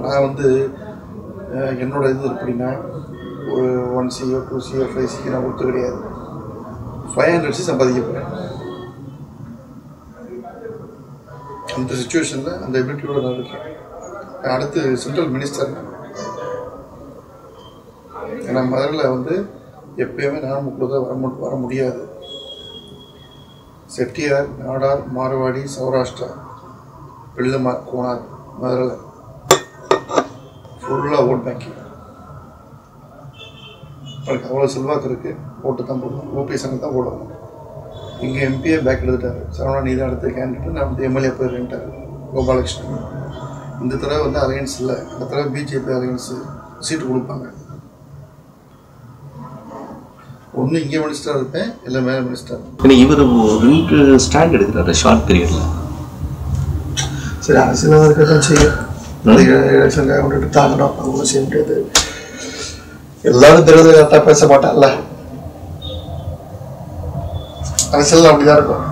நான் வந்து என்னோட இது எப்படின்னா ஒரு one CO two CO five சிக்கு நான் ஒத்து கிடையாது. ஃபைவ் ஹண்ட்ரட் சி சம்பாதிக்க போகிறேன் அந்த சுச்சுவேஷனில் அந்த எபிலிட்டியோட நான் இருக்கேன். அடுத்து சென்ட்ரல் மினிஸ்டர் ஏன்னா மதுரையில் வந்து எப்பயுமே நாமக்குள்ள தான் வர மு- வர முடியாது. செட்டியார் நாடார் மார்வாடி சௌராஷ்டிரா பிள்ளைமார் கோனார் மதுரை ஃபுல்லாக ஓட் பேங்கிங் எனக்கு அவ்வளோ செல்வாக்கு இருக்குது ஓட்டு தான் போடணும். ஓபிஎஸ் அங்கே தான் போடணும் இங்கே எம்பியே பேக் எடுத்துட்டாரு. சரவணா நீ தான் அடுத்த கேண்டிடேட் நான் வந்து எம்எல்ஏ போயிருக்கேன்ட்டார் கோபாலகிருஷ்ணன். இந்த தடவை வந்து அலையன்ஸ் இல்லை. இந்த தடவை பிஜேபி அலையன்ஸ் சீட்டு கொடுப்பாங்க. ஒன்று இங்கே மினிஸ்டராக இருப்பேன். இல்லை மேலே மினிஸ்டர் ஏன்னா இவர் ரெண்டு ஸ்டாண்ட் எடுக்கிறாரு ஷார்ட் பீரியட்ல சரி அரசியலாக இருக்க தான் செய்யும். எலெக்ஷனுக்காக கொண்டுட்டு தாங்கணும் செய்ய முடியாது எல்லாரும் தெரிஞ்சு கரெக்டாக பேச மாட்டான்ல. அரசியல் அப்படிதான் இருக்கும்.